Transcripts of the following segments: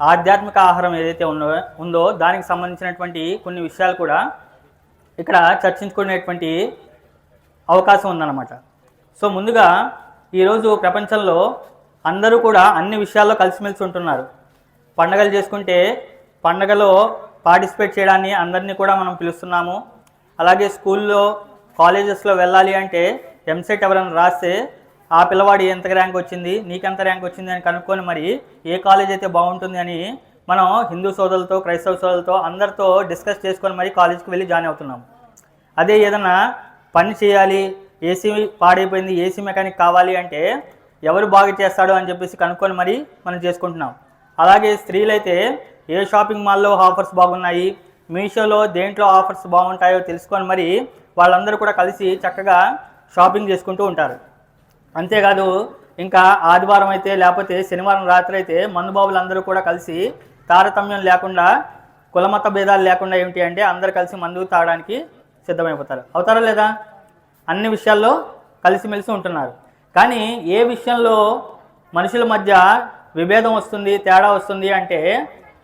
ఆధ్యాత్మిక ఆహారం ఏదైతే ఉందో ఉందో దానికి సంబంధించినటువంటి కొన్ని విషయాలు కూడా ఇక్కడ చర్చించుకునేటువంటి అవకాశం ఉందన్నమాట. సో ముందుగా ఈరోజు ప్రపంచంలో అందరూ కూడా అన్ని విషయాల్లో కలిసిమెలిసి ఉంటున్నారు. పండగలు చేసుకుంటే పండగలో పార్టిసిపేట్ చేయడాన్ని అందరినీ కూడా మనం పిలుస్తున్నాము. అలాగే స్కూల్లో కాలేజెస్లో వెళ్ళాలి అంటే ఎంసెట్ ఎవరైనా రాస్తే ఆ పిల్లవాడు ఎంత ర్యాంక్ వచ్చింది నీకెంత ర్యాంక్ వచ్చింది అని కనుక్కొని మరి ఏ కాలేజ్ అయితే బాగుంటుంది అని మనం హిందూ సోదరులతో క్రైస్తవ సోదరులతో అందరితో డిస్కస్ చేసుకొని మరి కాలేజ్కి వెళ్ళి జాయిన్ అవుతున్నాం. అదే ఏదన్నా పని చేయాలి ఏసీ పాడైపోయింది ఏసీ మెకానిక్ కావాలి అంటే ఎవరు బాగా చేస్తాడు అని చెప్పేసి కనుక్కొని మరి మనం చేసుకుంటున్నాం. అలాగే స్త్రీలైతే ఏ షాపింగ్ మాల్లో ఆఫర్స్ బాగున్నాయి మీషోలో దేంట్లో ఆఫర్స్ బాగుంటాయో తెలుసుకొని మరి వాళ్ళందరూ కూడా కలిసి చక్కగా షాపింగ్ చేసుకుంటూ ఉంటారు. అంతేకాదు ఇంకా ఆదివారం అయితే లేకపోతే శనివారం రాత్రి అయితే మందుబాబులందరూ కూడా కలిసి తారతమ్యం లేకుండా కులమత భేదాలు లేకుండా ఏమిటి అంటే అందరు కలిసి మందు తాగడానికి సిద్ధమైపోతారు. అవుతారా లేదా? అన్ని విషయాల్లో కలిసిమెలిసి ఉంటున్నారు. కానీ ఏ విషయంలో మనుషుల మధ్య విభేదం వస్తుంది తేడా వస్తుంది అంటే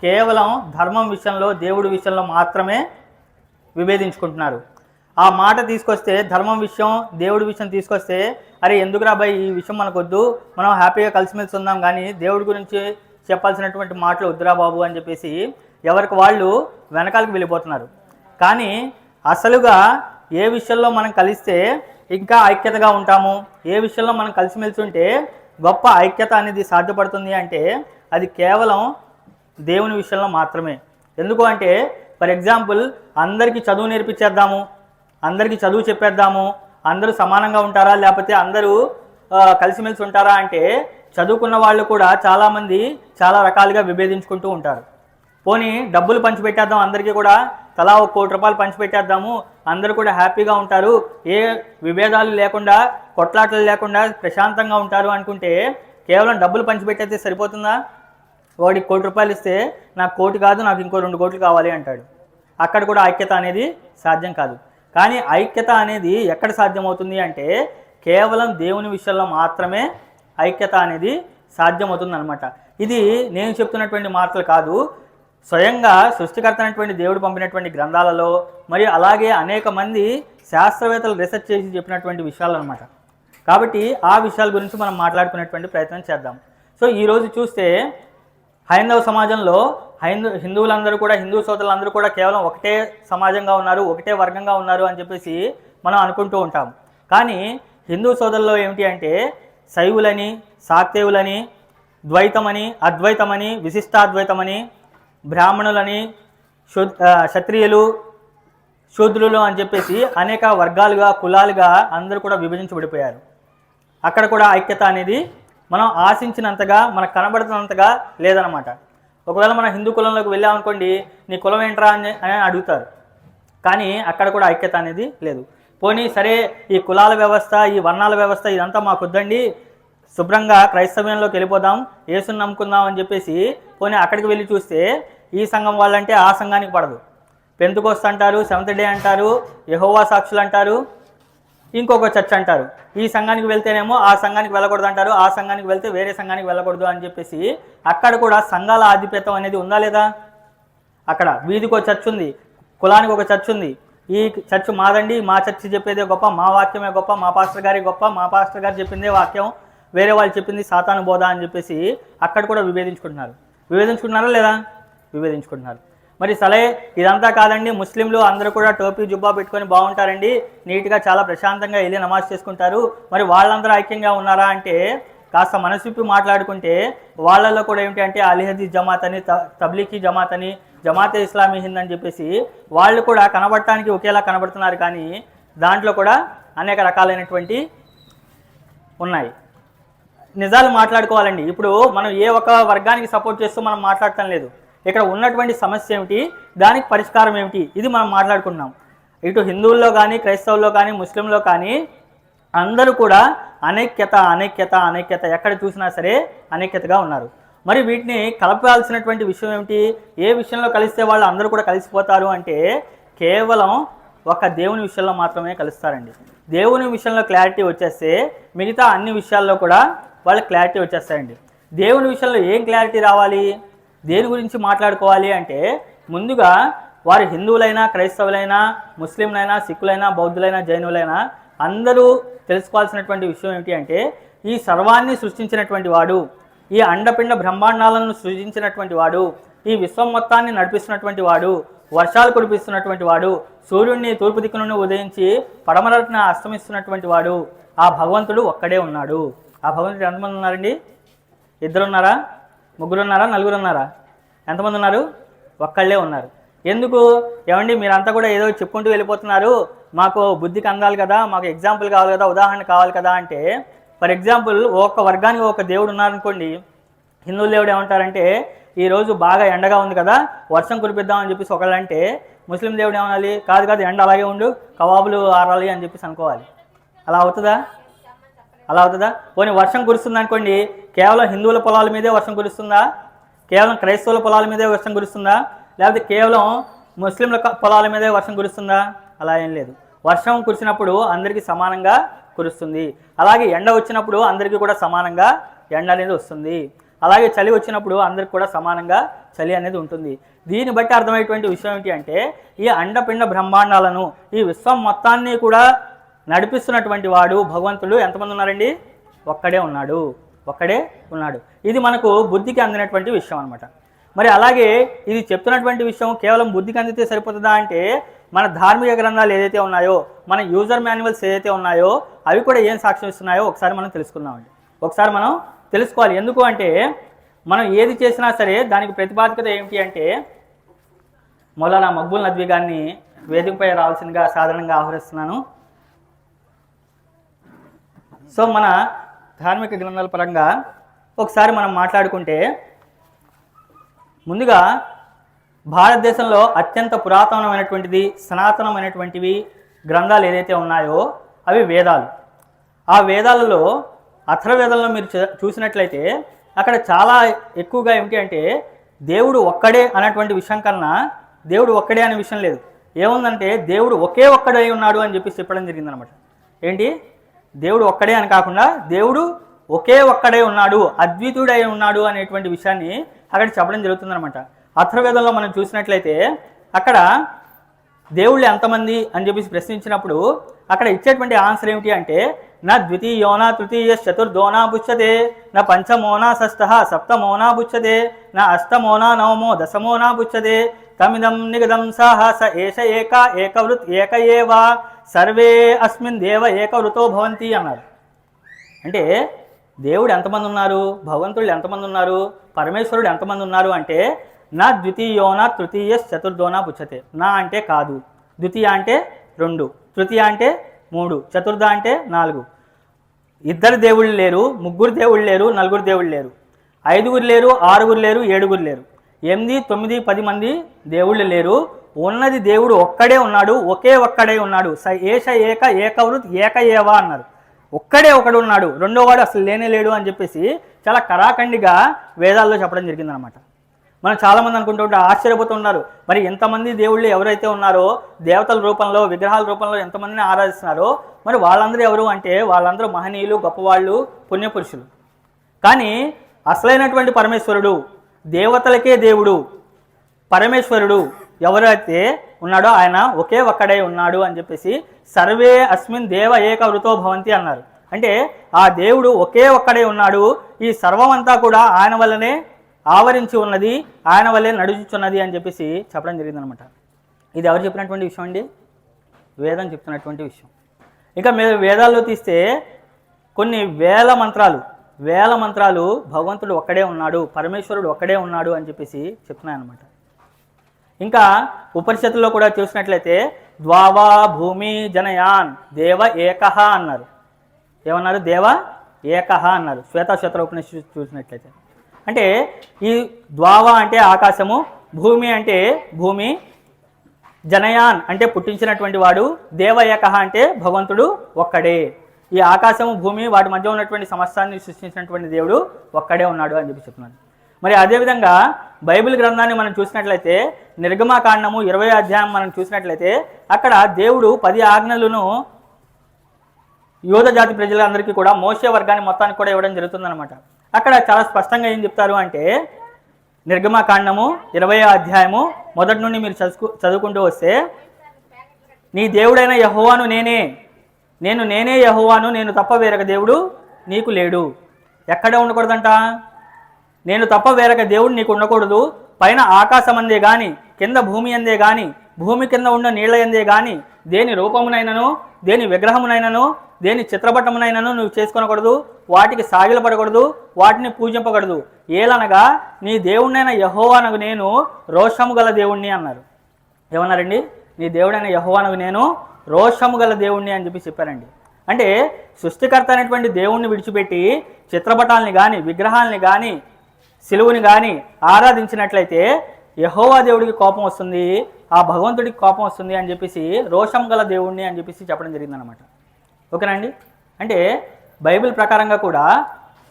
కేవలం ధర్మం విషయంలో దేవుడి విషయంలో మాత్రమే విభేదించుకుంటున్నారు. ఆ మాట తీసుకొస్తే ధర్మం విషయం దేవుడి విషయం తీసుకొస్తే అరే ఎందుకురా భయ్ ఈ విషయం మనకొద్దు మనం హ్యాపీగా కలిసిమెలిసి ఉందాం కానీ దేవుడి గురించి చెప్పాల్సినటువంటి మాటలు వద్దురా బాబు అని చెప్పేసి ఎవరికి వాళ్ళు వెనకాలకు వెళ్ళిపోతున్నారు. కానీ అసలుగా ఏ విషయంలో మనం కలిస్తే ఇంకా ఐక్యతగా ఉంటాము? ఏ విషయంలో మనం కలిసిమెలిసి ఉంటే గొప్ప ఐక్యత అనేది సాధ్యపడుతుంది అంటే అది కేవలం దేవుని విషయంలో మాత్రమే. ఎందుకు అంటే ఫర్ ఎగ్జాంపుల్ అందరికీ చదువు నేర్పించేద్దాము అందరికీ చదువు చెప్పేద్దాము అందరూ సమానంగా ఉంటారా? లేకపోతే అందరూ కలిసిమెలిసి ఉంటారా అంటే చదువుకున్న వాళ్ళు కూడా చాలామంది చాలా రకాలుగా విభేదించుకుంటూ ఉంటారు. పోనీ డబ్బులు పంచిపెట్టేద్దాం అందరికీ కూడా తలా ఒక కోటి రూపాయలు పంచిపెట్టేద్దాము అందరూ కూడా హ్యాపీగా ఉంటారు. ఏ విభేదాలు లేకుండా కొట్లాటలు లేకుండా ప్రశాంతంగా ఉంటారు అనుకుంటే కేవలం డబ్బులు పంచిపెట్టేస్తే సరిపోతుందా? వాడికి కోటి రూపాయలు ఇస్తే నాకు కోటి కాదు నాకు ఇంకో రెండు కోట్లు కావాలి అంటాడు. అక్కడ కూడా ఐక్యత అనేది సాధ్యం కాదు. కానీ ఐక్యత అనేది ఎక్కడ సాధ్యమవుతుంది అంటే కేవలం దేవుని విషయంలో మాత్రమే ఐక్యత అనేది సాధ్యమవుతుంది అనమాట ఇది నేను చెప్తున్నటువంటి మాటలు కాదు. స్వయంగా సృష్టికర్త అయినటువంటి దేవుడు పంపినటువంటి గ్రంథాలలో మరియు అలాగే అనేక మంది శాస్త్రవేత్తలు రీసెర్చ్ చేసి చెప్పినటువంటి విషయాలు అనమాట కాబట్టి ఆ విషయాల గురించి మనం మాట్లాడుకునేటువంటి ప్రయత్నం చేద్దాం. సో ఈరోజు చూస్తే హైందవ సమాజంలో హైందూ హిందువులందరూ కూడా హిందూ సోదరులందరూ కూడా కేవలం ఒకటే సమాజంగా ఉన్నారు ఒకటే వర్గంగా ఉన్నారు అని చెప్పేసి మనం అనుకుంటూ ఉంటాం. కానీ హిందూ సోదరుల్లో ఏమిటి అంటే శైవులని సాక్తేవులని ద్వైతమని అద్వైతమని విశిష్టాద్వైతమని బ్రాహ్మణులని శూ క్షత్రియులు శూద్రులు అని చెప్పేసి అనేక వర్గాలుగా కులాలుగా అందరూ కూడా విభజించబడిపోయారు. అక్కడ కూడా ఐక్యత అనేది మనం ఆశించినంతగా మనకు కనబడుతున్నంతగా లేదనమాట ఒకవేళ మన హిందూ కులంలోకి వెళ్ళామనుకోండి నీ కులం ఏంట్రా అని అని అడుగుతారు. కానీ అక్కడ కూడా ఐక్యత అనేది లేదు. పోనీ సరే ఈ కులాల వ్యవస్థ ఈ వర్ణాల వ్యవస్థ ఇదంతా మాకొద్దండి. శుభ్రంగా క్రైస్తవ్యంలోకి వెళ్ళిపోదాం ఏసుని నమ్ముకుందాం అని చెప్పేసి పోనీ అక్కడికి వెళ్ళి చూస్తే ఈ సంఘం వాళ్ళంటే ఆ సంఘానికి పడదు. పెంతుకోస్తు అంటారు సెవెంత్ డే అంటారు యహోవా సాక్షులు అంటారు. ఇంకొక చర్చ్ అంటారు. ఈ సంఘానికి వెళ్తేనేమో ఆ సంఘానికి వెళ్ళకూడదు అంటారు ఆ సంఘానికి వెళ్తే వేరే సంఘానికి వెళ్ళకూడదు అని చెప్పేసి అక్కడ కూడా సంఘాల ఆధిపత్యం అనేది ఉందా లేదా? అక్కడ వీధికి ఒక చర్చ్ ఉంది కులానికి ఒక చర్చ్ ఉంది. ఈ చర్చ్ మాదండి మా చర్చ్ చెప్పేదే గొప్ప మా వాక్యమే గొప్ప మా పాస్టర్ గారి గొప్ప మా పాస్టర్ గారు చెప్పిందే వాక్యం వేరే వాళ్ళు చెప్పింది సాతాను బోధ అని చెప్పేసి అక్కడ కూడా విభేదించుకుంటున్నారు. విభేదించుకుంటున్నారా లేదా? విభేదించుకుంటున్నారు. మరి సలే ఇదంతా కాదండి ముస్లింలు అందరూ కూడా టోపీ జుబ్బా పెట్టుకొని బాగుంటారండి. నీట్గా చాలా ప్రశాంతంగా వెళ్ళి నమాజ్ చేసుకుంటారు. మరి వాళ్ళందరూ ఐక్యంగా ఉన్నారా అంటే కాస్త మనసిప్పి మాట్లాడుకుంటే వాళ్ళల్లో కూడా ఏమిటంటే అంటే అలీహదీ జమాత్ అని త- తబ్లీకీ జమాత్ అని జమాతే ఇస్లామీ హింద్ అని చెప్పేసి వాళ్ళు కూడా కనబడటానికి ఒకేలా కనబడుతున్నారు కానీ దాంట్లో కూడా అనేక రకాలైనటువంటి ఉన్నాయి. నిజాలు మాట్లాడుకోవాలండి. ఇప్పుడు మనం ఏ ఒక్క వర్గానికి సపోర్ట్ చేస్తూ మనం మాట్లాడటం లేదు. ఇక్కడ ఉన్నటువంటి సమస్య ఏమిటి? దానికి పరిష్కారం ఏమిటి? ఇది మనం మాట్లాడుకున్నాం. ఇటు హిందువుల్లో కానీ క్రైస్తవుల్లో కానీ ముస్లింలో కానీ అందరూ కూడా అనైక్యత అనైక్యత అనైక్యత ఎక్కడ చూసినా సరే అనైక్యతగా ఉన్నారు. మరి వీటిని కలపాల్సినటువంటి విషయం ఏమిటి? ఏ విషయంలో కలిస్తే వాళ్ళు అందరూ కూడా కలిసిపోతారు అంటే కేవలం ఒక దేవుని విషయంలో మాత్రమే కలుస్తారండి. దేవుని విషయంలో క్లారిటీ వచ్చేస్తే మిగతా అన్ని విషయాల్లో కూడా వాళ్ళకి క్లారిటీ వచ్చేస్తాయండి. దేవుని విషయంలో ఏం క్లారిటీ రావాలి? దేని గురించి మాట్లాడుకోవాలి అంటే ముందుగా వారు హిందువులైనా క్రైస్తవులైనా ముస్లింలైనా సిక్కులైనా బౌద్ధులైనా జైనులైనా అందరూ తెలుసుకోవాల్సినటువంటి విషయం ఏమిటి అంటే ఈ సర్వాన్ని సృష్టించినటువంటి వాడు ఈ అండపిండ బ్రహ్మాండాలను సృజించినటువంటి వాడు ఈ విశ్వం మొత్తాన్ని నడిపిస్తున్నటువంటి వాడు వర్షాలు కురిపిస్తున్నటువంటి వాడు సూర్యుడిని తూర్పు దిక్కు నుండి ఉదయించి పడమరటిన అస్తమిస్తున్నటువంటి వాడు ఆ భగవంతుడు ఒక్కడే ఉన్నాడు. ఆ భగవంతుడు ఎంతమంది ఉన్నారండి? ఇద్దరున్నారా? ముగ్గురు ఉన్నారా నలుగురు ఉన్నారా ఎంతమంది ఉన్నారు? ఒక్కళ్ళే ఉన్నారు. ఎందుకు? ఏమండి మీరంతా కూడా ఏదో చెప్పుకుంటూ వెళ్ళిపోతున్నారు. మాకు బుద్ధికి అందాలి కదా మాకు ఎగ్జాంపుల్ కావాలి కదా ఉదాహరణ కావాలి కదా అంటే ఫర్ ఎగ్జాంపుల్ ఒక వర్గానికి ఒక దేవుడు ఉన్నారనుకోండి. హిందువుల దేవుడు ఏమంటారంటే ఈరోజు బాగా ఎండగా ఉంది కదా వర్షం కురిపిద్దామని చెప్పేసి ఒకళ్ళు అంటే ముస్లిం దేవుడు ఏమనాలి? కాదు కాదు ఎండ అలాగే ఉండు కవాబులు ఆరాలి అని చెప్పేసి అనుకోవాలి. అలా అవుతుందా? అలా అవుతుందా? పోనీ వర్షం కురుస్తుంది అనుకోండి కేవలం హిందువుల పొలాల మీదే వర్షం కురుస్తుందా? కేవలం క్రైస్తవుల పొలాల మీదే వర్షం కురుస్తుందా? లేకపోతే కేవలం ముస్లింల పొలాల మీదే వర్షం కురుస్తుందా? అలా ఏం లేదు. వర్షం కురిసినప్పుడు అందరికీ సమానంగా కురుస్తుంది. అలాగే ఎండ వచ్చినప్పుడు అందరికీ కూడా సమానంగా ఎండ అనేది వస్తుంది. అలాగే చలి వచ్చినప్పుడు అందరికి కూడా సమానంగా చలి అనేది ఉంటుంది. దీన్ని బట్టి అర్థమయ్యేటువంటి విషయం ఏంటి అంటే ఈ అండపిండ బ్రహ్మాండాలను ఈ విశ్వం మొత్తాన్ని కూడా నడిపిస్తున్నటువంటి వాడు భగవంతుడు ఎంతమంది ఉన్నారండి? ఒక్కడే ఉన్నాడు. ఒక్కడే ఉన్నాడు. ఇది మనకు బుద్ధికి అందినటువంటి విషయం అనమాట మరి అలాగే ఇది చెప్తున్నటువంటి విషయం కేవలం బుద్ధికి అందితే సరిపోతుందా అంటే మన ధార్మిక గ్రంథాలు ఏదైతే ఉన్నాయో మన యూజర్ మాన్యువల్స్ ఏదైతే ఉన్నాయో అవి కూడా ఏం సాక్ష్యం ఇస్తున్నాయో ఒకసారి మనం తెలుసుకుందామండి. ఒకసారి మనం తెలుసుకోవాలి. ఎందుకు అంటే మనం ఏది చేసినా సరే దానికి ప్రతిపాదికత ఏమిటి అంటే మౌలానా మగ్బుల్ నద్వీ గారిని వేదికపై రావాల్సిందిగా సాధారణంగా ఆహ్వానిస్తున్నాను. సో మన ధార్మిక గ్రంథాల పరంగా ఒకసారి మనం మాట్లాడుకుంటే ముందుగా భారతదేశంలో అత్యంత పురాతనమైనటువంటిది సనాతనమైనటువంటివి గ్రంథాలు ఏదైతే ఉన్నాయో అవి వేదాలు. ఆ వేదాలలో అథర్వేదంలో మీరు చూ- చూసినట్లయితే అక్కడ చాలా ఎక్కువగా ఏమిటి అంటే దేవుడు ఒక్కడే అనేటువంటి విషయం కన్నా దేవుడు ఒక్కడే అనే విషయం లేదు. ఏముందంటే దేవుడు ఒకే ఒక్కడై ఉన్నాడు అని చెప్పి చెప్పడం జరిగిందనమాట. ఏంటి? దేవుడు ఒక్కడే అని కాకుండా దేవుడు ఒకే ఒక్కడే ఉన్నాడు అద్వితీయుడై ఉన్నాడు అనేటువంటి విషయాన్ని అక్కడ చెప్పడం జరుగుతుందనమాట అథర్వేదంలో మనం చూసినట్లయితే అక్కడ దేవుళ్ళు ఎంతమంది అని చెప్పేసి ప్రశ్నించినప్పుడు అక్కడ ఇచ్చేటువంటి ఆన్సర్ ఏమిటి అంటే నా ద్వితీయోనా తృతీయ చతుర్దోనా పుచ్చతే నా పంచమోనా షష్ఠ సప్తమోనా పుచ్చతే నా అష్టమోనా నవమో దశమోనా పుచ్చతే తమిదం నిగదం సహ స ఏష ఏక ఏకవృత్ ఏక ఏవా సర్వే అస్మిన్ దేవ ఏకవృతో భవంతి అన్నారు. అంటే దేవుడు ఎంతమంది ఉన్నారు? భగవంతుడు ఎంతమంది ఉన్నారు? పరమేశ్వరుడు ఎంతమంది ఉన్నారు అంటే నా ద్వితీయోన తృతీయ చతుర్థోన పుచ్చతే. నా అంటే కాదు. ద్వితీయ అంటే రెండు. తృతీయ అంటే మూడు. చతుర్థ అంటే నాలుగు. ఇద్దరు దేవుళ్ళు లేరు ముగ్గురు దేవుళ్ళు లేరు నలుగురు దేవుళ్ళు లేరు. ఐదుగురు లేరు ఆరుగురు లేరు ఏడుగురు లేరు. ఎనిమిది తొమ్మిది పది మంది దేవుళ్ళు లేరు. ఉన్నది దేవుడు ఒక్కడే ఉన్నాడు ఒకే ఒక్కడే ఉన్నాడు. స ఏష ఏక ఏకవృత్ ఏక ఏవా అన్నారు. ఒక్కడే ఒకడు ఉన్నాడు రెండోవాడు అసలు లేనే లేడు అని చెప్పేసి చాలా కరాఖండిగా వేదాల్లో చెప్పడం జరిగిందనమాట మనం చాలామంది అనుకుంటుంటే ఆశ్చర్యపోతున్నారు మరి ఎంతమంది దేవుళ్ళు ఎవరైతే ఉన్నారో దేవతల రూపంలో విగ్రహాల రూపంలో ఎంతమందిని ఆరాధిస్తున్నారో మరి వాళ్ళందరూ ఎవరు అంటే వాళ్ళందరూ మహనీయులు గొప్పవాళ్ళు పుణ్యపురుషులు. కానీ అసలైనటువంటి పరమేశ్వరుడు దేవతలకే దేవుడు పరమేశ్వరుడు ఎవరైతే ఉన్నాడో ఆయన ఒకే ఒక్కడే ఉన్నాడు అని చెప్పేసి సర్వే అస్మిన్ దేవ ఏక వృతో భవంతి అన్నారు. అంటే ఆ దేవుడు ఒకే ఒక్కడే ఉన్నాడు. ఈ సర్వం అంతా కూడా ఆయన వల్లనే ఆవరించి ఉన్నది ఆయన వల్లే నడుచుచున్నది అని చెప్పేసి చెప్పడం జరిగిందనమాట. ఇది ఎవరు చెప్పినటువంటి విషయం అండి? వేదం చెప్తున్నటువంటి విషయం. ఇంకా మీరు వేదాల్లో తీస్తే కొన్ని వేల మంత్రాలు వేల మంత్రాలు భగవంతుడు ఒక్కడే ఉన్నాడు పరమేశ్వరుడు ఒక్కడే ఉన్నాడు అని చెప్పేసి చెప్తున్నాయన్నమాట. ఇంకా ఉపనిషత్తుల్లో కూడా చూసినట్లయితే ద్వావా భూమి జనయాన్ దేవ ఏకహ అన్నారు. ఏమన్నారు? దేవ ఏకహ అన్నారు. శ్వేతాశ్వతర ఉపనిషత్తు చూసినట్లయితే. అంటే ఈ ద్వావా అంటే ఆకాశము భూమి అంటే భూమి జనయాన్ అంటే పుట్టించినటువంటి వాడు దేవ ఏకహ అంటే భగవంతుడు ఒక్కడే. ఈ ఆకాశము భూమి వాటి మధ్య ఉన్నటువంటి సమస్తాన్ని సృష్టించినటువంటి దేవుడు ఒక్కడే ఉన్నాడు అని చెప్పి చెప్తున్నాడు. మరి అదేవిధంగా బైబిల్ గ్రంథాన్ని మనం చూసినట్లయితే నిర్గమాకాండము ఇరవై అధ్యాయం మనం చూసినట్లయితే అక్కడ దేవుడు పది ఆజ్ఞలను యోధ జాతి ప్రజలందరికీ కూడా మోసే వర్గాన్ని మొత్తానికి కూడా ఇవ్వడం జరుగుతుందన్నమాట. అక్కడ చాలా స్పష్టంగా ఏం చెప్తారు అంటే నిర్గమాకాండము ఇరవై అధ్యాయము మొదటి నుండి మీరు చదువుకు చదువుకుంటూ వస్తే నీ దేవుడైన యహోవాను నేనే నేను నేనే యహోవాను నేను తప్ప వేరొక దేవుడు నీకు లేడు. ఎక్కడ ఉండకూడదంట? నేను తప్ప వేరొక దేవుడు నీకు ఉండకూడదు పైన ఆకాశం అందే గాని కింద భూమి అందే గాని భూమి కింద ఉన్న నీళ్ళ ఎందే గాని దేని రూపమునైనను దేని విగ్రహమునైనను దేని చిత్రపటమునైనను నువ్వు చేసుకొనకూడదు. వాటికి సాగిలపడకూడదు వాటిని పూజింపకూడదు. ఏలనగా నీ దేవుణ్ణైన యహోవానకు నేను రోషము గల దేవుణ్ణి అన్నారు. ఏమన్నారండి? నీ దేవుడైన యహోవానకు నేను రోషము గల దేవుణ్ణి అని చెప్పి చెప్పారండి. అంటే సృష్టికర్త అనేటువంటి దేవుణ్ణి విడిచిపెట్టి చిత్రపటాలని కానీ విగ్రహాలని కానీ సిలువుని కానీ ఆరాధించినట్లయితే యహోవా దేవుడికి కోపం వస్తుంది ఆ భగవంతుడికి కోపం వస్తుంది అని చెప్పేసి రోషం గల దేవుణ్ణి అని చెప్పేసి చెప్పడం జరిగిందనమాట ఓకేనండి అంటే బైబిల్ ప్రకారంగా కూడా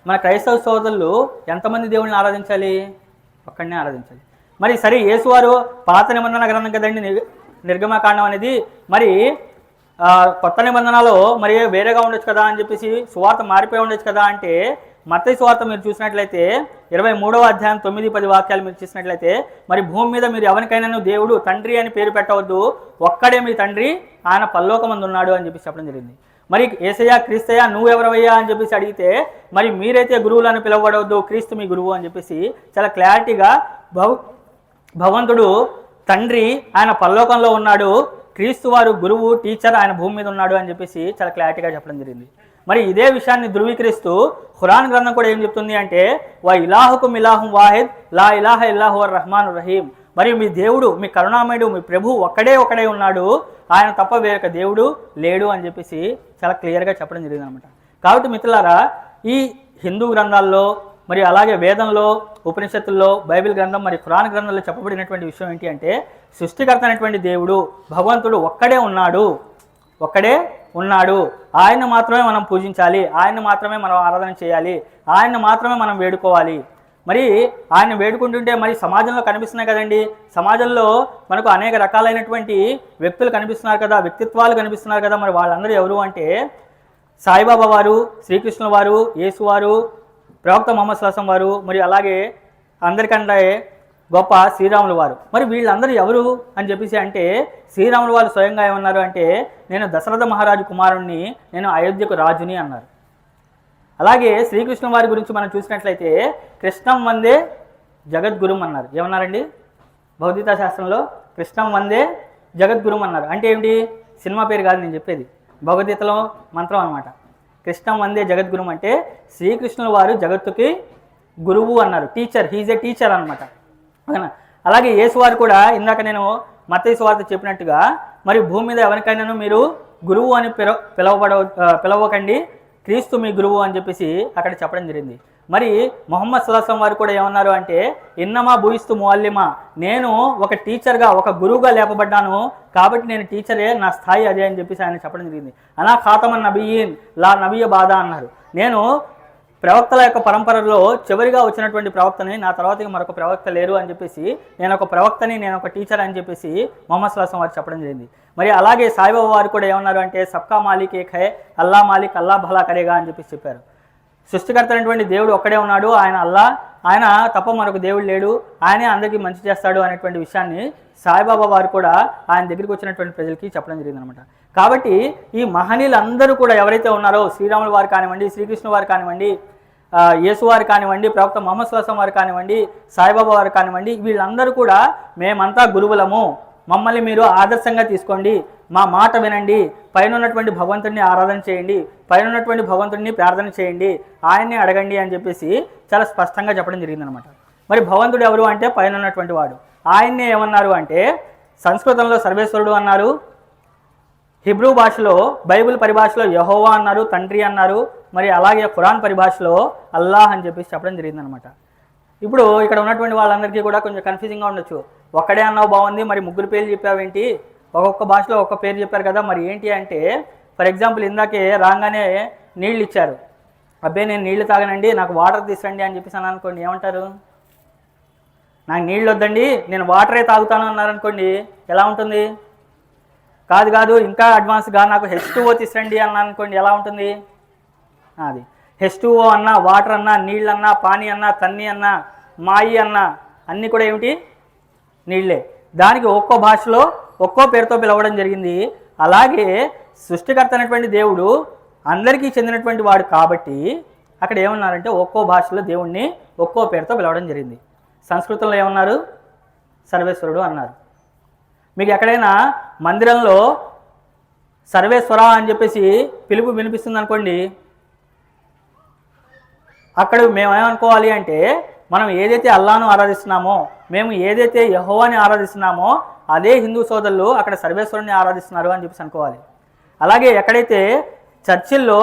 మన క్రైస్తవ సోదరులు ఎంతమంది దేవుడిని ఆరాధించాలి? ఒక్కడినే ఆరాధించాలి. మరి సరే యేసువారు పాత నిబంధన గ్రంథం కదండి నిర్గమకాండం అనేది. మరి కొత్త నిబంధనలో మరి వేరేగా ఉండొచ్చు కదా అని చెప్పేసి సువార్త మారిపోయి ఉండొచ్చు కదా అంటే మత్తయి స్వార్థ మీరు చూసినట్లయితే ఇరవై మూడవ అధ్యాయం తొమ్మిది పది వాక్యాలు మీరు చూసినట్లయితే మరి భూమి మీద మీరు ఎవరికైనా దేవుడు తండ్రి అని పేరు పెట్టవద్దు ఒక్కడే మీ తండ్రి ఆయన పల్లోకమందు ఉన్నాడు అని చెప్పేసి చెప్పడం జరిగింది. మరి ఏసయ్య నువ్వు నువ్వెవరవయ్యా అని చెప్పేసి అడిగితే మరి మీరైతే గురువులను పిలవడవద్దు క్రీస్తు మీ గురువు అని చెప్పేసి చాలా క్లారిటీగా భవ్ భగవంతుడు తండ్రి ఆయన పల్లోకంలో ఉన్నాడు క్రీస్తు వారు గురువు టీచర్ ఆయన భూమి మీద ఉన్నాడు అని చెప్పేసి చాలా క్లారిటీగా చెప్పడం జరిగింది. మరి ఇదే విషయాన్ని ధృవీకరిస్తూ ఖురాన్ గ్రంథం కూడా ఏం చెప్తుంది అంటే వా ఇలాహుకు మిలాహం వాహిద్ లా ఇలాహ ఇల్లాహు అర్ రహమాన్ రహీం మరియు మీ దేవుడు మీ కరుణామయుడు మీ ప్రభు ఒక్కడే ఒకడే ఉన్నాడు. ఆయన తప్ప వేరొక దేవుడు లేడు అని చెప్పేసి చాలా క్లియర్గా చెప్పడం జరిగింది అనమాట కాబట్టి మిత్రులారా ఈ హిందూ గ్రంథాల్లో మరి అలాగే వేదంలో ఉపనిషత్తుల్లో బైబిల్ గ్రంథం మరి ఖురాన్ గ్రంథంలో చెప్పబడినటువంటి విషయం ఏంటి అంటే సృష్టికర్త అయినటువంటి దేవుడు భగవంతుడు ఒక్కడే ఉన్నాడు. ఒక్కడే ఉన్నాడు. ఆయన మాత్రమే మనం పూజించాలి. ఆయన మాత్రమే మనం ఆరాధన చేయాలి. ఆయన మాత్రమే మనం వేడుకోవాలి. మరి ఆయన వేడుకుంటుంటే మరి సమాజంలో కనిపిస్తున్నాయి కదండి. సమాజంలో మనకు అనేక రకాలైనటువంటి వ్యక్తులు కనిపిస్తున్నారు కదా వ్యక్తిత్వాలు కనిపిస్తున్నారు కదా. మరి వాళ్ళందరూ ఎవరు అంటే సాయిబాబా వారు శ్రీకృష్ణుల వారు యేసువారు ప్రవక్త మొహమ్మద్ సలాసం వారు మరి అలాగే అందరికంటే గొప్ప శ్రీరాములు వారు. మరి వీళ్ళందరూ ఎవరు అని చెప్పేసి అంటే శ్రీరాములు వారు స్వయంగా ఏమన్నారు అంటే నేను దశరథ మహారాజు కుమారుణ్ణి నేను అయోధ్యకు రాజుని అన్నారు. అలాగే శ్రీకృష్ణ వారి గురించి మనం చూసినట్లయితే కృష్ణం వందే జగద్గురుం అన్నారు. ఏమన్నారండి? భౌతిక శాస్త్రంలో కృష్ణం వందే జగద్గురుం అన్నారు. అంటే ఏమిటి? సినిమా పేరు కాదు నేను చెప్పేది. భగవద్గీతలో మంత్రం అనమాట కృష్ణం వందే జగద్గురుం అంటే శ్రీకృష్ణుల వారు జగత్తుకి గురువు అన్నారు. టీచర్ హీజ్ ఏ టీచర్ అనమాట ఓకేనా? అలాగే యేసువారు కూడా ఇందాక నేను మత్తయి వార్త చెప్పినట్టుగా మరి భూమి మీద ఎవరికైనాను మీరు గురువు అని పిలవ పిలవబడ పిలవకండి. క్రీస్తు మీ గురువు అని చెప్పేసి అక్కడ చెప్పడం జరిగింది. మరి మొహమ్మద్ సులాసం వారు కూడా ఏమన్నారు అంటే ఇన్నమా భూయిస్తు ముఅల్లిమా నేను ఒక టీచర్గా ఒక గురువుగా లేపబడ్డాను కాబట్టి నేను టీచరే నా స్థాయి అదే అని చెప్పేసి ఆయన చెప్పడం జరిగింది. అనా ఖాతమన్ నబీయీన్ లా నబీయ బాధ అన్నారు. నేను ప్రవక్తల యొక్క పరంపరలో చివరిగా వచ్చినటువంటి ప్రవక్తని నా తర్వాత మరొక ప్రవక్త లేరు అని చెప్పేసి నేను ఒక ప్రవక్తని నేను ఒక టీచర్ అని చెప్పేసి మొహమ్మద్ సుల్లాసం వారు చెప్పడం జరిగింది. మరి అలాగే సాయిబాబా వారు కూడా ఏమన్నారు అంటే సబ్కా మాలిక్ ఏక్ హై అల్లా మాలిక్ అల్లా భలా కరేగా అని చెప్పేసి చెప్పారు. సృష్టికర్త అయినటువంటి దేవుడు ఒక్కడే ఉన్నాడు ఆయన అల్లా ఆయన తప్ప మరొక దేవుడు లేడు ఆయనే అందరికీ మంచి చేస్తాడు అనేటువంటి విషయాన్ని సాయిబాబా వారు కూడా ఆయన దగ్గరికి వచ్చినటువంటి ప్రజలకి చెప్పడం జరిగిందనమాట. కాబట్టి ఈ మహనీయులందరూ కూడా ఎవరైతే ఉన్నారో శ్రీరాముల వారు కానివ్వండి శ్రీకృష్ణ వారు కానివ్వండి యేసువారు యేసు వారు కానివ్వండి ప్రవక్త మొహమ్మద్ సుల్లాసం వారు కానివ్వండి సాయిబాబా వారు కానివ్వండి వీళ్ళందరూ కూడా మేమంతా గురువులము. మమ్మల్ని మీరు ఆదర్శంగా తీసుకోండి. మా మాట వినండి. పైన ఉన్నటువంటి భగవంతుడిని ఆరాధన చేయండి. పైన ఉన్నటువంటి భగవంతుడిని ప్రార్థన చేయండి. ఆయన్ని అడగండి అని చెప్పేసి చాలా స్పష్టంగా చెప్పడం జరిగిందనమాట. మరి భగవంతుడు ఎవరు అంటే పైన ఉన్నటువంటి వాడు. ఆయన్నే ఏమన్నారు అంటే సంస్కృతంలో సర్వేశ్వరుడు అన్నారు హిబ్రూ భాషలో బైబిల్ పరిభాషలో యహోవా అన్నారు తండ్రి అన్నారు మరి అలాగే ఖురాన్ పరిభాషలో అల్లాహ్ అని చెప్పేసి చెప్పడం జరిగిందనమాట. ఇప్పుడు ఇక్కడ ఉన్నటువంటి వాళ్ళందరికీ కూడా కొంచెం కన్ఫ్యూజింగ్గా ఉండొచ్చు. ఒక్కడే అన్నావు బాగుంది మరి ముగ్గురు పేర్లు చెప్పావేంటి? ఒక్కొక్క భాషలో ఒక్క పేరు చెప్పారు కదా మరి ఏంటి అంటే ఫర్ ఎగ్జాంపుల్ ఇందాకే రాగానే నీళ్ళు ఇచ్చారు. అబ్బాయి నేను నీళ్ళు తాగనండి నాకు వాటర్ తీసురండి అని చెప్పేసి అని అనుకోండి ఏమంటారు? నాకు నీళ్ళు వద్దండి నేను వాటరే తాగుతాను అన్నారనుకోండి ఎలా ఉంటుంది? కాదు కాదు ఇంకా అడ్వాన్స్గా నాకు హెచ్ టూ ఓ తీసురండి అనుకోండి ఎలా ఉంటుంది? అది. హెచ్ టూ ఓ అన్నా వాటర్ అన్నా నీళ్ళన్నా పానీ అన్నా తన్ని అన్న మాయి అన్న అన్నీ కూడా ఏమిటి? నీళ్ళే. దానికి ఒక్కో భాషలో ఒక్కో పేరుతో పిలవడం జరిగింది. అలాగే సృష్టికర్త అయినటువంటి దేవుడు అందరికీ చెందినటువంటి వాడు కాబట్టి అక్కడ ఏమన్నారంటే ఒక్కో భాషలో దేవుణ్ణి ఒక్కో పేరుతో పిలవడం జరిగింది. సంస్కృతంలో ఏమన్నారు? సర్వేశ్వరుడు అన్నారు. మీకు ఎక్కడైనా మందిరంలో సర్వేశ్వర అని చెప్పేసి పిలుపు వినిపిస్తుంది అనుకోండి అక్కడ మేము ఏమనుకోవాలి అంటే మనం ఏదైతే అల్లాను ఆరాధిస్తున్నామో మేము ఏదైతే యహోవాని ఆరాధిస్తున్నామో అదే హిందూ సోదరులు అక్కడ సర్వేశ్వరుని ఆరాధిస్తున్నారు అని చెప్పేసి అనుకోవాలి. అలాగే ఎక్కడైతే చర్చిల్లో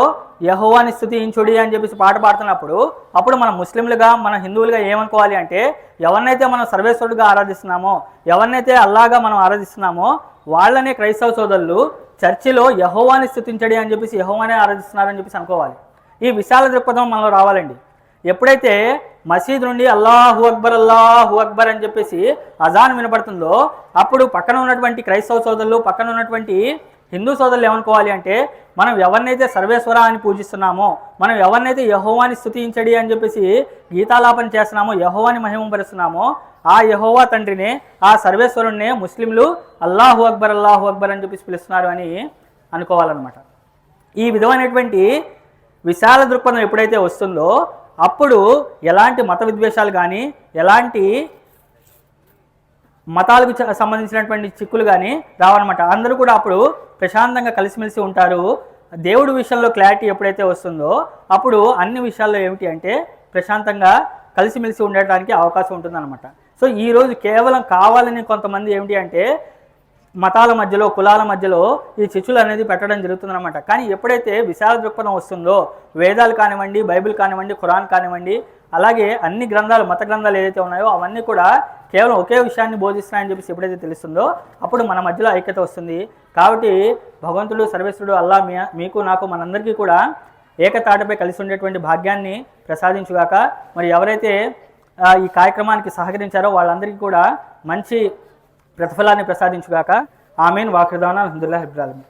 యహోవాని స్థుతించుడి అని చెప్పేసి పాట పాడుతున్నప్పుడు అప్పుడు మన ముస్లింలుగా మన హిందువులుగా ఏమనుకోవాలి అంటే ఎవరినైతే మనం సర్వేశ్వరుడిగా ఆరాధిస్తున్నామో ఎవరినైతే అల్లాగా మనం ఆరాధిస్తున్నామో వాళ్ళనే క్రైస్తవ సోదరులు చర్చిలో యహోవాని స్థుతించడి అని చెప్పేసి యహోవానే ఆరాధిస్తున్నారని చెప్పేసి అనుకోవాలి. ఈ విశాల దృక్పథం మనలో రావాలండి. ఎప్పుడైతే మసీద్ నుండి అల్లాహు అక్బర్ అల్లాహు అక్బర్ అని చెప్పేసి అజాన్ వినపడుతుందో అప్పుడు పక్కన ఉన్నటువంటి క్రైస్తవ సోదరులు పక్కన ఉన్నటువంటి హిందూ సోదరులు ఏమనుకోవాలి అంటే మనం ఎవరినైతే సర్వేశ్వర అని పూజిస్తున్నామో మనం ఎవరినైతే యహోవాని స్థుతించడి అని చెప్పేసి గీతాలాపన చేస్తున్నామో యహోవాని మహిమపరుస్తున్నామో ఆ యహోవా తండ్రినే ఆ సర్వేశ్వరుణ్ణే ముస్లింలు అల్లాహు అక్బర్ అల్లాహు అక్బర్ అని చెప్పేసి పిలుస్తున్నారు అని అనుకోవాలన్నమాట. ఈ విధమైనటువంటి విశాల దృక్పథం ఎప్పుడైతే వస్తుందో అప్పుడు ఎలాంటి మత విద్వేషాలు కానీ ఎలాంటి మతాలకు సంబంధించినటువంటి చిక్కులు కానీ రావన్నమాట. అందరూ కూడా అప్పుడు ప్రశాంతంగా కలిసిమెలిసి ఉంటారు. దేవుడి విషయంలో క్లారిటీ ఎప్పుడైతే వస్తుందో అప్పుడు అన్ని విషయాల్లో ఏమిటి అంటే ప్రశాంతంగా కలిసిమెలిసి ఉండటానికి అవకాశం ఉంటుందన్నమాట. సో ఈరోజు కేవలం కావాలని కొంతమంది ఏమిటి అంటే మతాల మధ్యలో కులాల మధ్యలో ఈ చిచ్చులు అనేది పెట్టడం జరుగుతుందన్నమాట. కానీ ఎప్పుడైతే విశాల దృక్పథం వస్తుందో వేదాలు కానివ్వండి బైబిల్ కానివ్వండి ఖురాన్ కానివ్వండి అలాగే అన్ని గ్రంథాలు మత గ్రంథాలు ఏదైతే ఉన్నాయో అవన్నీ కూడా కేవలం ఒకే విషయాన్ని బోధిస్తున్నాయని చెప్పేసి ఎప్పుడైతే తెలుస్తుందో అప్పుడు మన మధ్యలో ఐక్యత వస్తుంది. కాబట్టి భగవంతుడు సర్వేశ్వరుడు అల్లా మీ మీకు నాకు మనందరికీ కూడా ఏకతాటపై కలిసి ఉండేటువంటి భాగ్యాన్ని ప్రసాదించుగాక మరి ఎవరైతే ఈ కార్యక్రమానికి సహకరించారో వాళ్ళందరికీ కూడా మంచి ప్రతిఫలాన్ని ప్రసాదించుగాక. ఆమెన్. వాకృదాన అల్హమ్దుల్లాహ్ హిబ్రాలమి